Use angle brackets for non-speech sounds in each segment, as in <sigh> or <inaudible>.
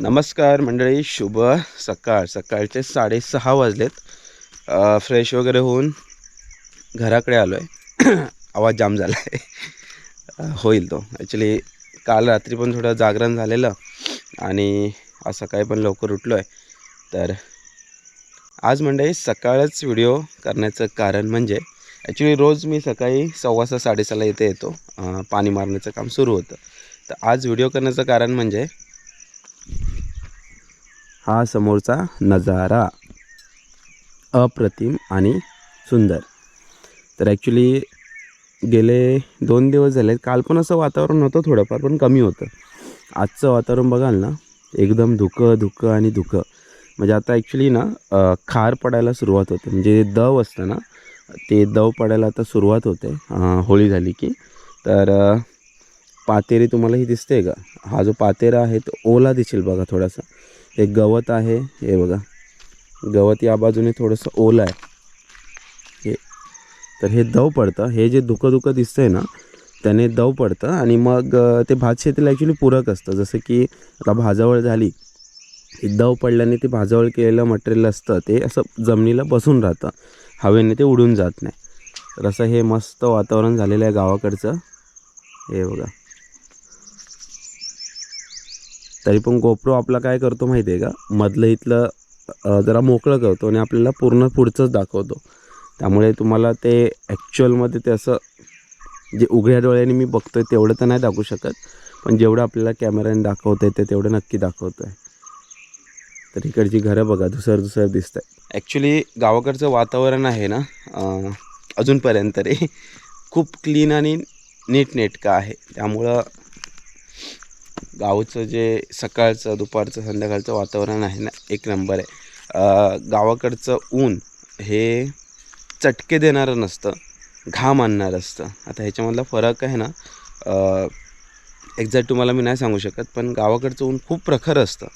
नमस्कार मंडळी शुभ सकाळ. सकाळचे साडेसहा वाजलेत. फ्रेश वगैरे होऊन घराकडे आलो आहे <clears throat> आवाज जाम झाला आहे होईल तो. ॲक्च्युली काल रात्री पण थोडं जागरण झालेलं आणि आज सकाळी पण लवकर उठलो आहे तर आज मंडळी सकाळच व्हिडिओ करण्याचं कारण म्हणजे ॲक्च्युली रोज मी सकाळी सव्वा सहा साडेसहाला इथे येतो. पाणी मारण्याचं काम सुरू होतं. तर आज व्हिडिओ करण्याचं कारण म्हणजे हा समोरचा नजारा. अप्रतिम आणि सुंदर. तर ॲक्च्युली गेले दोन दिवस झाले काल पण असं वातावरण होतं थोडंफार पण कमी होतं. आजचं वातावरण बघाल ना एकदम धुकं धुकं आणि धुकं. म्हणजे आता ॲक्च्युली ना खार पडायला सुरुवात होते. म्हणजे दव असतं ना ते दव पडायला आता सुरुवात होते. होळी झाली की. तर पातेरी तुम्हाला ही दिसते का? हा जो पातेरा आहे तो ओला दिसेल बघा थोडासा. हे गवत आहे हे बघा. गवत या बाजूने थोडंसं ओलं आहे. हे तर हे दव पडतं. हे जे धुकं धुकं दिसतंय ना त्याने दव पडतं आणि मग ते भात शेतीला ॲक्च्युली पूरक असतं. जसं की आता भाजावळ झाली दव पडल्याने ते भाजावळ केलेलं मटेरियल असतं. ते असं जमिनीला बसून राहतं. हवेने ते उडून जात नाही. तर असं हे मस्त वातावरण झालेलं आहे गावाकडचं. हे बघा. तरी पण गोप्रो आपला काय करतो माहिती आहे का? मधलं इथलं जरा मोकळं करतो आणि आपल्याला पूर्ण पुढचंच दाखवतो. त्यामुळे तुम्हाला ते ॲक्च्युअलमध्ये ते असं जे उघड्या डोळ्याने मी बघतोय तेवढं तर नाही दाखवू शकत. पण जेवढं आपल्याला कॅमेऱ्याने दाखवतं आहे ते तेवढं नक्की दाखवतो आहे तर इकडची घरं बघा दुसर दुसर दिसत आहे ॲक्च्युली गावाकडचं वातावरण आहे ना अजूनपर्यंत तरी खूप क्लीन आणि नीटनेटकं आहे. त्यामुळं गावचं जे सकाळचं दुपारचं संध्याकाळचं वातावरण आहे ना एक नंबर आहे. गावाकडचं ऊन हे चटके देणारं नसतं घाम आणणारं असतं. आता ह्याच्यामधला फरक आहे ना एक्झॅक्ट तुम्हाला मी नाही सांगू शकत पण गावाकडचं ऊन खूप प्रखर असतं.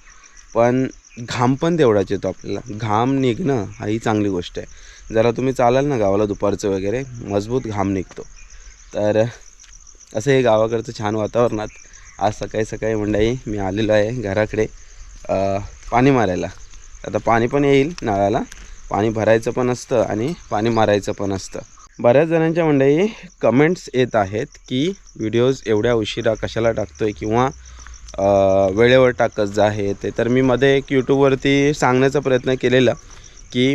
पण घाम पण तेवढाच येतो आपल्याला. घाम निघणं हा ही चांगली गोष्ट आहे. जरा तुम्ही चालाल ना गावाला दुपारचं वगैरे मजबूत घाम निघतो. तर असं हे गावाकडचं छान वातावरणात आज सकाळी सकाळी मंडळी मी आलेलो आहे घराकडे पाणी मारायला. आता पाणी पण येईल नळाला पाणी भरायचं पण असतं आणि पाणी मारायचं पण असतं. बऱ्याच जणांच्या मंडळी कमेंट्स येत आहेत की व्हिडिओज एवढ्या उशिरा कशाला टाकतोय किंवा वेळेवर टाकत जा आहे ते. तर मी मध्ये एक यूट्यूबवरती सांगण्याचा प्रयत्न केलेला की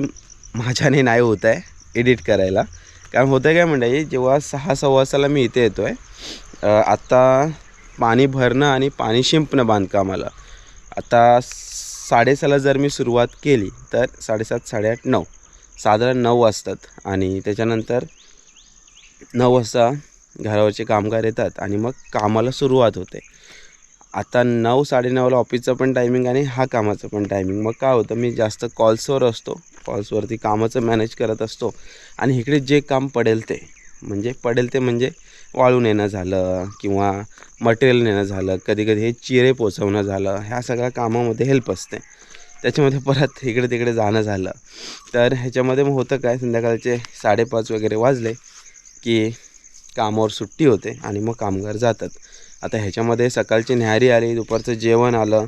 माझ्याने नाही होत आहे एडिट करायला. कारण होतं काय मंडळी जेव्हा सहा सव्वासाला मी इथे येतो आहे आत्ता पाणी भरणं आणि पाणी शिंपणं बांधकामाला. आता साडेसहाला जर मी सुरुवात केली तर साडेसात साडेआठ नऊ. साधारण नऊ वाजतात आणि त्याच्यानंतर नऊ वाजता घरावरचे कामगार येतात आणि मग कामाला सुरुवात होते. आता नऊ साडेनऊला ऑफिसचं पण टायमिंग आणि हा कामाचं पण टायमिंग मग काय होतं मी जास्त कॉल्सवर असतो. कॉल्सवरती कामाचं मॅनेज करत असतो. आणि इकडे जे काम पडेल ते. म्हणजे पडेल ते म्हणजे वाळू नेणं झालं किंवा मटेरियल नेणं झालं कधी कधी हे चिरे पोचवणं झालं ह्या सगळ्या कामामध्ये हेल्प असते. त्याच्यामध्ये परत इकडे तिकडे जाणं झालं. तर ह्याच्यामध्ये मग होतं काय संध्याकाळचे साडेपाच वगैरे वाजले की कामावर सुट्टी होते आणि मग कामगार जातात. आता ह्याच्यामध्ये सकाळची न्याहारी आली दुपारचं जेवण आलं.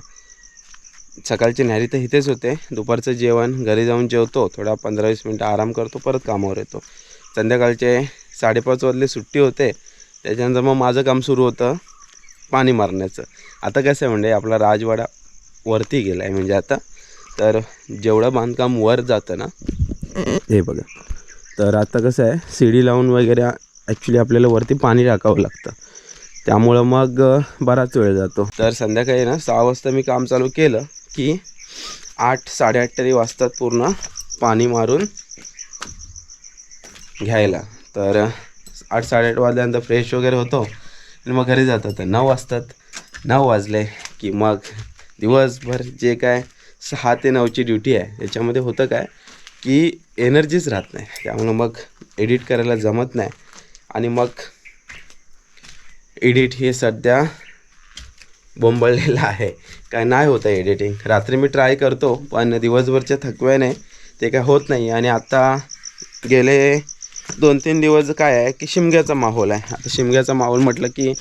सकाळची न्याहारी तर इथेच होते. दुपारचं जेवण घरी जाऊन जेवतो थोडा पंधरा वीस मिनटं आराम करतो परत कामावर येतो. संध्याकाळचे साडेपाच वाजले सुट्टी होते. त्याच्यानंतर मग माझं काम सुरू होतं पाणी मारण्याचं. आता कसं आहे म्हणजे आपला राजवाडा वरती गेला आहे म्हणजे आता. तर जेवढं बांधकाम वर जातं ना. हे बघा. तर आता कसं आहे सीडी लावून वगैरे ॲक्च्युली आपल्याला वरती पाणी टाकावं लागतं. त्यामुळं मग बराच वेळ जातो. तर संध्याकाळी ना सहा वाजता मी काम चालू केलं की आठ साडेआठ तरी वाजतात पूर्ण पाणी मारून घ्यायला. तर आठ साडेआठ वाजल्यानंतर फ्रेश वगैरे होतो. आणि मग घरी जातो. तर नऊ वाजतात. नऊ वाजले की मग दिवसभर जे काय सहा ते नऊची ड्युटी आहे याच्यामध्ये होतं काय की एनर्जीच राहत नाही. त्यामुळं मग एडिट करायला जमत नाही. आणि मग एडिट हे सध्या बोंबळलेलं आहे. काय नाही होतं एडिटिंग रात्री मी ट्राय करतो पण दिवसभरच्या थकव्याने ते काय होत नाही. आणि आता गेले दोन तीन दिवस काय आहे की शिमग्याचा माहोल आहे. आता शिमग्याचा माहोल म्हटलं की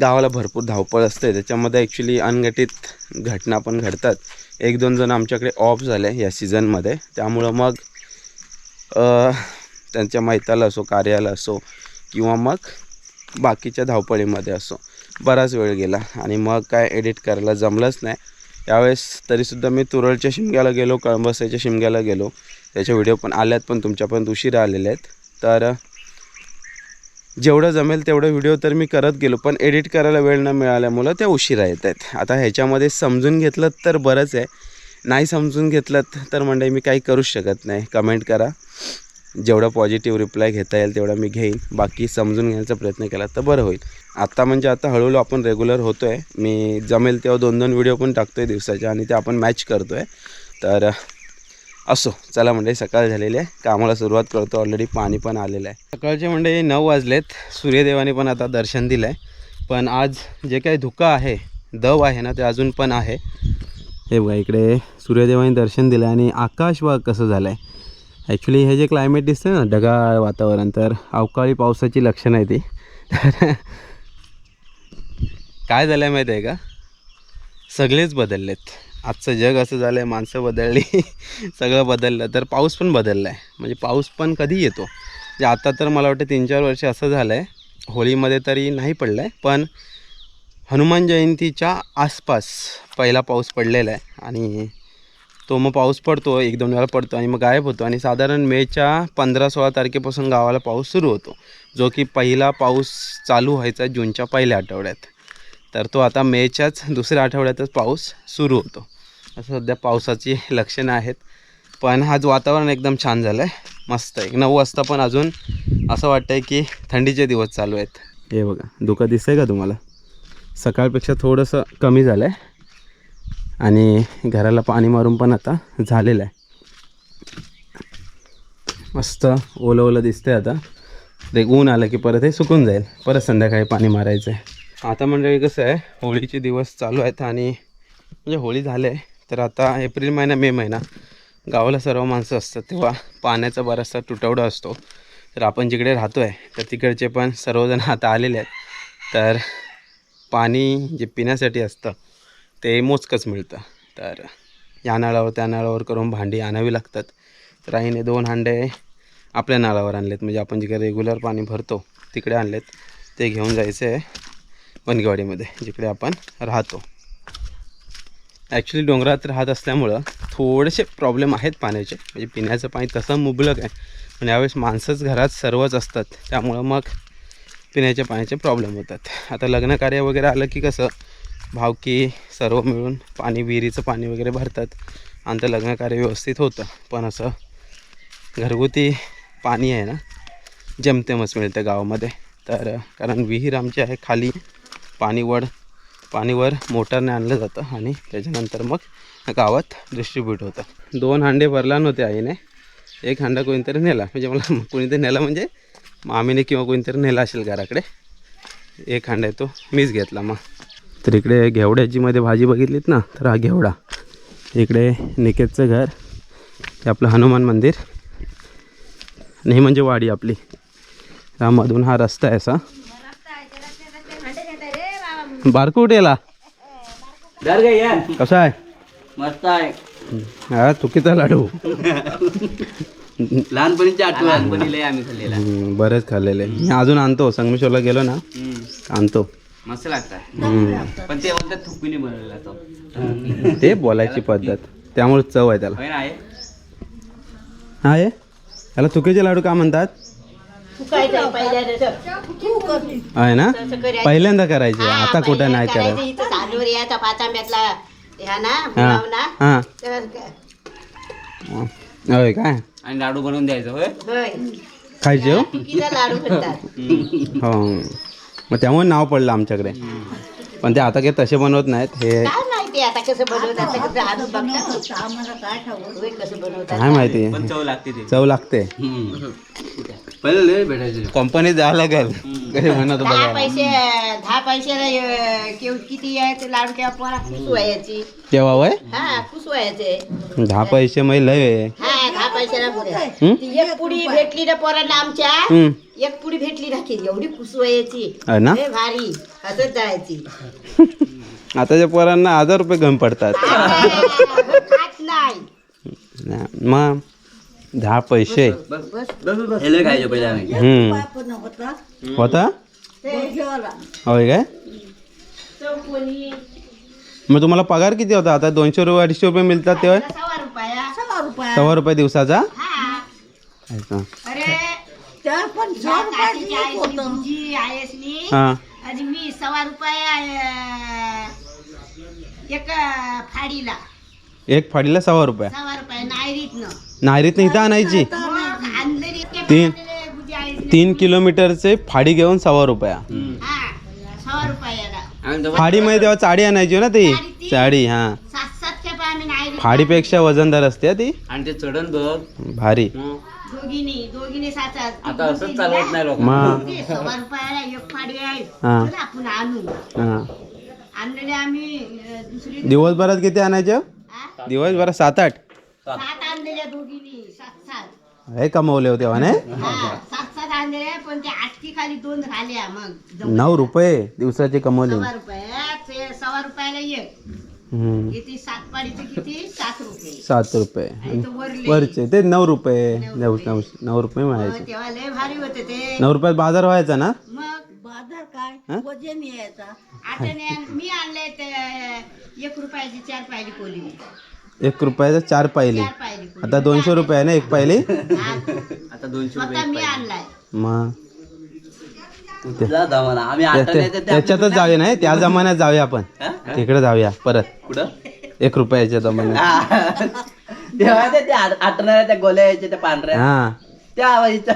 गावाला भरपूर धावपळ असते. त्याच्यामध्ये ॲक्च्युली अनघटित घटना पण घडतात. एक दोन जण आमच्याकडे ऑफ झाले या सीझनमध्ये त्यामुळं मग त्यांच्या माहिताला असो कार्याला असो किंवा मग बाकीच्या धावपळीमध्ये असो बराच वेळ गेला. आणि मग काय एडिट करायला जमलंच नाही. यावेळेस तरीसुद्धा मी तुरळच्या शिमग्याला गेलो कळंबसाच्या शिमग्याला गेलो. त्याचे व्हिडिओ पण आल्यात पण तुमच्यापर्यंत उशिरा आलेले आहेत. तर जेवढं जमेल तेवढं व्हिडिओ तर मी करत गेलो पण एडिट करायला वेळ न मिळाल्यामुळं त्या उशिरा येत आहेत. आता ह्याच्यामध्ये समजून घेतलं तर बरंच आहे. नाही समजून घेतलं तर म्हणजे मी काही करूच शकत नाही. कमेंट करा. जेवढा पॉझिटिव्ह रिप्लाय घेता येईल तेवढा मी घेईन. बाकी समजून घेण्याचा प्रयत्न केला तर बरं होईल. आत्ता म्हणजे आता हळूहळू आपण रेग्युलर होतो आहे मी जमेल तेव्हा दोन दोन व्हिडिओ पण टाकतो आहे दिवसाच्या आणि ते आपण मॅच करतो आहे तर असो चला म्हणजे सकाळ झालेली आहे. कामाला सुरुवात करतो. ऑलरेडी पाणी पण आलेलं आहे. सकाळचे म्हणजे नऊ वाजलेत. सूर्यदेवाने पण आता दर्शन दिलं आहे पण आज जे काही धुकं आहे दव आहे ना ते अजून पण आहे. हे बघा इकडे सूर्यदेवाने दर्शन दिलं आणि आकाश बघा कसं झालं आहे ॲक्च्युली हे जे क्लायमेट दिसतं ना ढगाळ वातावरण तर अवकाळी पावसाची लक्षणं आहे ती तर काय झालं आहे माहीत आहे का? सगळेच बदललेत. आजचं जग असं झालं आहे माणसं बदलली <laughs> सगळं बदललं. तर पाऊस पण बदलला आहे म्हणजे पाऊस पण कधी येतो? म्हणजे आता तर मला वाटतं तीन चार वर्ष असं झालं आहे होळीमध्ये तरी नाही पडलं आहे पण हनुमान जयंतीच्या आसपास पहिला पाऊस पडलेला आहे. आणि तो मग पाऊस पडतो एक दोन वेळा पडतो आणि मग गायब होतो. आणि साधारण मेच्या पंधरा सोळा तारखेपासून गावाला पाऊस सुरू होतो जो की पहिला पाऊस चालू व्हायचा जूनच्या पहिल्या आठवड्यात. तर तो आता मेच्याच दुसऱ्या आठवड्यातच पाऊस सुरू होतो. असं सध्या पावसाची लक्षणं आहेत. पण आज वातावरण एकदम छान झालं आहे मस्त आहे. नऊ वाजता पण अजून असं वाटतं आहे की थंडीचे दिवस चालू आहेत. हे बघा धुकं दिसतंय का तुम्हाला? सकाळपेक्षा थोडंसं कमी झालं आहे आणि घराला पाणी मारून पण आता झालेलं आहे. मस्त ओलं ओलं दिसतंय आता. ते ऊन आलं की परत हे सुकून जाईल. परत संध्याकाळी पाणी मारायचं आहे आता मंडळी कसं आहे होळीचे दिवस चालू आहेत आणि म्हणजे होळी झाले तर आता एप्रिल महिना मे महिना गावाला सर्व माणसं असतात तेव्हा पाण्याचा बराचसा तुटवडा असतो. तर आपण जिकडे राहतो आहे तर तिकडचे पण सर्वजण आता आलेले आहेत. तर पाणी जे पिण्यासाठी असतं ते मोजकंच मिळतं. तर या नळावर त्या नळावर करून भांडी आणावी लागतात. तर आईने दोन हांडे आपल्या नळावर आणलेत. म्हणजे आपण जिकडे रेग्युलर पाणी भरतो तिकडे आणलेत. ते घेऊन जायचं आहे वनगेवाडीमध्ये जिकडे आपण राहतो. ॲक्च्युली डोंगरात राहत असल्यामुळं थोडेसे प्रॉब्लेम आहेत पाण्याचे. म्हणजे पिण्याचं पाणी तसं मुबलक आहे. पण यावेळेस माणसंच घरात सर्वच असतात. त्यामुळं मग पिण्याच्या पाण्याचे प्रॉब्लेम होतात. आता लग्न कार्य वगैरे आलं की कसं भावकी सर्व मिळून पाणी विहिरीचं पाणी वगैरे भरतात आणि ते लग्न कार्य व्यवस्थित होतं. पण असं घरगुती पाणी आहे ना जमतेमच मिळतं गावामध्ये. तर कारण विहीर आमची आहे खाली पाणीवर मोटरने आणलं जातं आणि त्याच्यानंतर मग गावात डिस्ट्रीब्यूट होतं. दोन हांडे भरला नव्हते आईने. एक हांडा कोणीतरी नेला. म्हणजे मला कोणीतरी नेला म्हणजे मामीने किंवा कोणीतरी नेला असेल घराकडे. एक हांडा आहे तो मीच घेतला मग. तर इकडे घेवड्याची मध्ये भाजी बघितलीत ना? तर हा घेवडा. इकडे निकेतचं घर. हे आपलं हनुमान मंदिर. आणि ही म्हणजे वाडी आपली. त्यामधून हा रस्ता आहे असा. बारकू उठेला. कसा आहे? मस्त आहे. हा चुकीचा लाडू. लहानपणीची आठवण. लहानपणी लय आम्ही खाल्लेला. हम्म, बरेच खाल्लेले. मी अजून आणतो. संगमेश्वरला गेलो ना आणतो. मस्त लागतात. पण ते म्हणतात थुकून बनवलेला तो. ते बोलायची पद्धत. त्यामुळे चव आहे त्याला. आहे? हा आहे? त्याला चुकीचे लाडू का म्हणतात? आहे ना? पहिल्यांदा करायचे. आता कुठं नाही करायचं. इथं तांदूळ याचा पाच आंब्यातला ह्या ना हा हा. काय? आणि लाडू बनवून द्यायचं खायचे हो? हो. मग त्यामुळे नाव पडलं आमच्याकडे. पण ते आता काही तसे बनवत नाहीत. हे माहिती आता कसं बनवतात ते कसं आणून बघतात आम्हाला काय ठाऊक होय कसं बनवतात काय माहिती? पण चव लागते ते. चव लागते. पहिले लय भेटायचे. कंपनीत जावं लागेल कसे म्हणत दहा बघा पैसे दहा पैशाला अं, केव- किती आहे ते लाडू पोरा खुश व्हायची केव्हा वय? हा खुश व्हायचे दहा पैसे मै लय आहे. हा दहा पैशाला पुऱ्या? ती एक पुडी भेटली ना पोरांना आमच्या. एक पुडी भेटली ना की एवढी ना? लय भारी. हसत जायची. <laughs> आताच्या पोरांना हजार रुपये कमी पडतात. मग दहा पैसे. हम्म. होता? होय काय? मग तुम्हाला पगार किती होता? आता दोनशे रुपये अडीचशे रुपये मिळतात तेव्हा सव्वा रुपये दिवसाचा? हा. एक फाडीला. एक फाडीला सव्वा रुपये. सव्वा रुपया नायरीतनं. नायरीत इथं आणायची. मग आणलेली इतके तीन- गुजी. तीन किलोमीटरचे फाडी घेऊन सव्वा रुपया. हा सव्वा रुपयाला. आम्ही दोघं- फाडीमध्ये तेव्हा चाडी आणायची ना ती? चाडी हा. सात आम्ही नायरीत फाडीपेक्षा वजनदार असते हा ती? आणि ते चढण बघ. भारी. मग दोघीनी दोघीनी सात सात. आता असंच चालवत नाही लोक. मग. सव्वा रुपयाला एक फाडी आहे. हा. चला आपण आणू. हा. आणलेले आम्ही अं, दुसरी दिवसभरात किती आणायच्या हा? दिवसभरात सात आठ? सात आणलेल्या दोघीनी सात सात. हे कमवले होते हा सात सात आणलेल्या पण ते आटकी खाली दोन झाल्या मग. जवळ. नऊ रुपये दिवसाचे कमवले. सव्वा रुपया ते सव्वा रुपयाला एक. हम्म. किती? सात पाडीचे किती? सात रुपये. सात रुपये. आणि तो वरले. वरचे ते नऊ रुपये. नऊ नऊ नऊ रुपये मग मिळायचे तेव्हा लय भारी होते ते. नऊ रुपयात बाजार व्हायचा ना? मग बाजार काय हा? वजन यायचा. आठवणे मी आणले ते एक रुपयाची चार पायली कोली एक रुपयाचा चार पाहिली चार पायली कोली आता दोनशे रुपये आहे ना एक पाहिली हा. आता दोनशे स्वतः मी आणलाय. मग? जमाना? आम्ही त्या- त्या- त्याच्यातच जाऊया नाही त्या जमान्यात जाऊया आपण? तिकडे जाऊया परत. कुठं? एक रुपयाच्या जमान्यात. हा. तेव्हा ते- ते आठ- आठवणाऱ्या त्या गोल्या यायच्या त्या पांढऱ्या. हा. त्या आवाजीच्या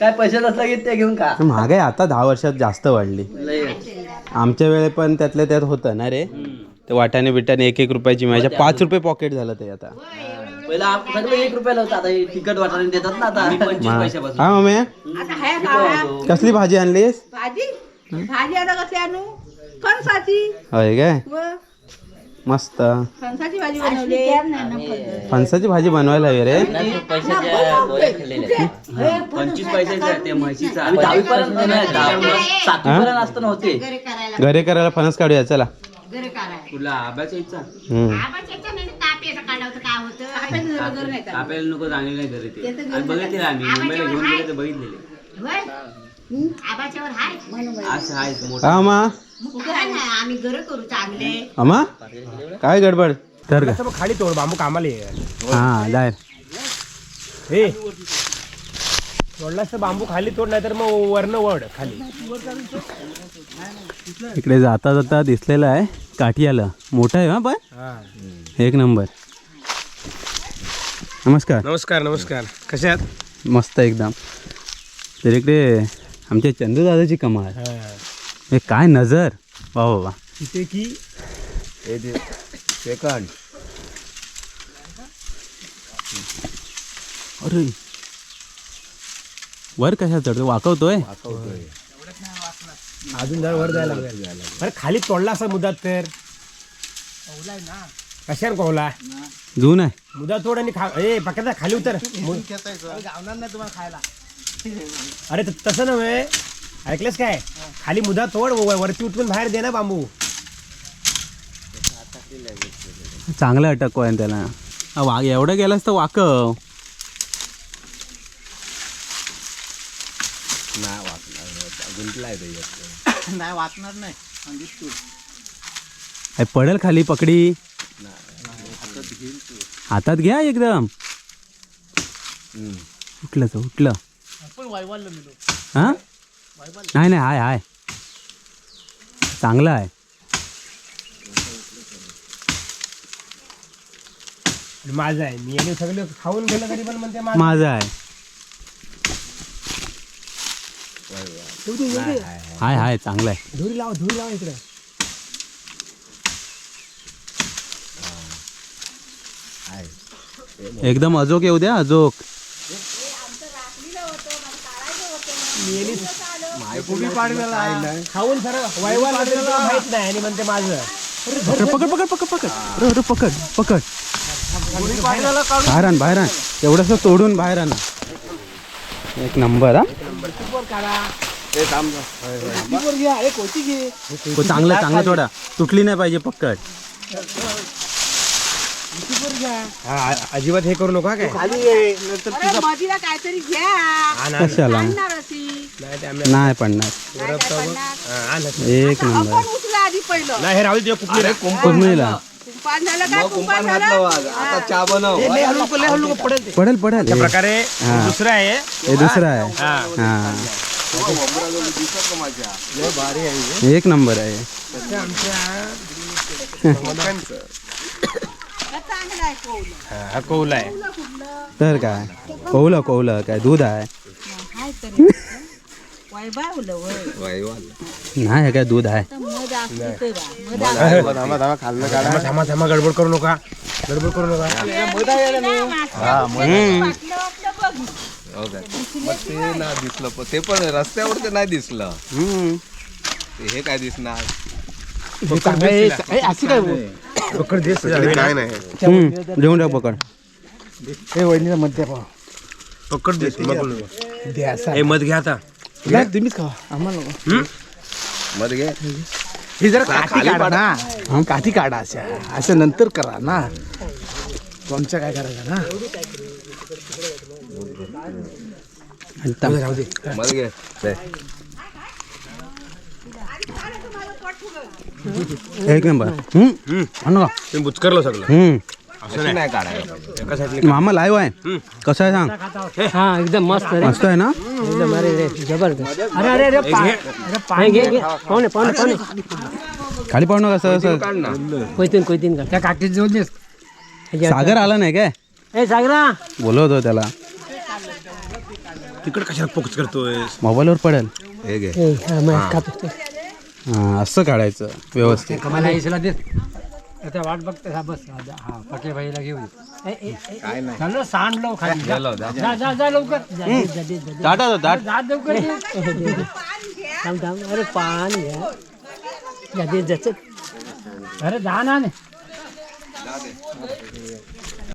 काय पैसे नसला की ते घेऊन खा महागाई आता दहा वर्षात जास्त वाढली. आमच्या वेळे पण त्यातल्या त्यात होतं ना रे. ते वाटाणे बिटाने एक एक रुपयाची मिळायच्या पाच रुपये पॉकेट झालं ते आता. पहिला आप- सगळं एक रुपयाला होतं आता हे तिकट वाटाणे देतात ना आता. पैशापासून. हा मम्मी? आता हाय का? कसली भाजी आणलीस? भाजी? भाजी आता कशी आणू? फणसाची. होय काय? व मस्त. फणसाची भाजी बनवली. फणसाची भाजी बनवायला हवी रे. पैशाच्या गोळ्या खाल्लेल्या. पंचवीस पैशाच्या त्या म्हशीचा आम्ही दहावी पर्यंत नाही दहावी सातवी पर्यंत असताना होते. घरी करायला फणस काढूया चला. घरी करायला. कुठला आब्याच्या इच्छा. हम्म. आबाच्या म्हणजे आपल्याला नको चांगले नाही घरी ते. आणि बघितले आम्ही मुंबईला घेऊन गेले तर बघितलेले. हाय? असं आहे मोठं. हा मा. मग काय नाही आम्ही घर करू चांगले. अमा काय गडबड? तर का खाली तोड बांबू कामाला ये. हा हे तोडलास तर बांबू खाली तोड नाही तर मग वरनं वड खाली. इकडे जाता जाता दिसलेलं आहे काठी आलं मोठं आहे हा पण? एक नंबर. नमस्कार. नमस्कार नमस्कार. कसे आहात? मस्त एकदम. तर इकडे आमच्या चंदू दादाची कमाल. हे. काय नजर? वा वा वा. तिथे की? सेकंड अरे. वर कशा चढतो वाकवतोय? अजून जरा वर जायला अरे खाली तोडला असा मुदात तर? कशाने कोवला जून आहे. मुदा तोड आणि खा ए पकडा खाली उतर. मु- अरे त- तसं नव्हे. ऐकलंस काय? खाली मुदा तोड व- वरती उठून बाहेर दे ना बांबू. चांगलं अटक आहे त्याला. हा, वाघ एवढं गेलास तर वाकव. नाही पडेल खाली पकडी. हातात घ्या एकदम. उठलं तो उठलं. हा? नाही नाही हाय हाय. चांगलं आहे. आणि माझं आहे. मी याने सगळं खाऊन गेलं तरी पण म्हणते माझं. माझं आहे. हाय हाय चांगलं आहे. धुरी लाव धुरी लाव इकडे. एकदम अजोक येऊ द्या अजोक. खाऊन सर माहीत नाही आणि म्हणते माझं. अरे पकड पकड पकड पकड. अरे अरे पकड पकड. बाहेर आण बाहेर आण एवढंसं तोडून बाहेर आण. एक नंबर हा. हो, चांगलं चांगलं थोडा. तुटली नाही पाहिजे पकड. हा, आ- अजिबात हे करू नका काय? अरे, मधीला काहीतरी घ्या. ना, कशाला? आणणार अशी. नाही ते आम्ही- नाही पडणार. काय काय पडणार? हा, आणत. एक नंबर. आपण उचला आधी पहिलं. नाही हे राहू दे कुठली कुंभणीला कुंपान झालं. काय कुंपान झालं हा. पडेल पडेल हे. प्रकारे. दुसरं आहे. हे दुसरं आहे. हा. हा. एक नंबर आहे. हा, कौल <laughs> हा, हा कौल आहे. तर काय? कोवलं कोवलं काय दूध आहे? हाय तरी वैभवलं वय नाही हे काय दूध आहे. मध थांबा गडबड करू नका गडबड करू नका ते ना दिसलं पण ते पण रस्त्यावर ते नाही दिसलं हम्म. ते हे काय दिसणार पकड दे काय नाही. हम्म. देऊन टाक पकड. पकड दे मग बोलू. हे मध घ्या आता. मध्ये घे. ही जरा काठी काढा ना. काठी काढा अशा. असं नंतर करा ना. तुमचं काय करायचं ना? आणि ता- मध्ये घे एक नंबर. हम्म. बुचकरलं सगळं. हम्म. नाही. काढायला मामा लाईव्ह आहे. कसं आहे सांग? हा. एकदम मस्त मस्त आहे ना? एकदम अरे रे जबरदस्त. अरे अरे अरे पा- अरे पाणी घे घे. पाहुणे पाहुणे पाहुणे. खाली पाहू नका असं कोयतीन कोयतीन का त्या सागर आला नाही काय? ए सागरा. बोलवतो त्याला. तिकडे कशाला फोकस करतोय मोबाईलवर पडेल. हे असं काढायचं व्यवस्थित. कमाला इसला देस आता वाट बघते हा बस हा, पटले भाईला घेऊन चाललो सांड लो खाली जा जा, जा लवकर. दे, दे, दे. दाट आता दाट. जा लवकर. दे. थांब थांब. अरे पान घ्या जा दे जा चल. अरे जा ना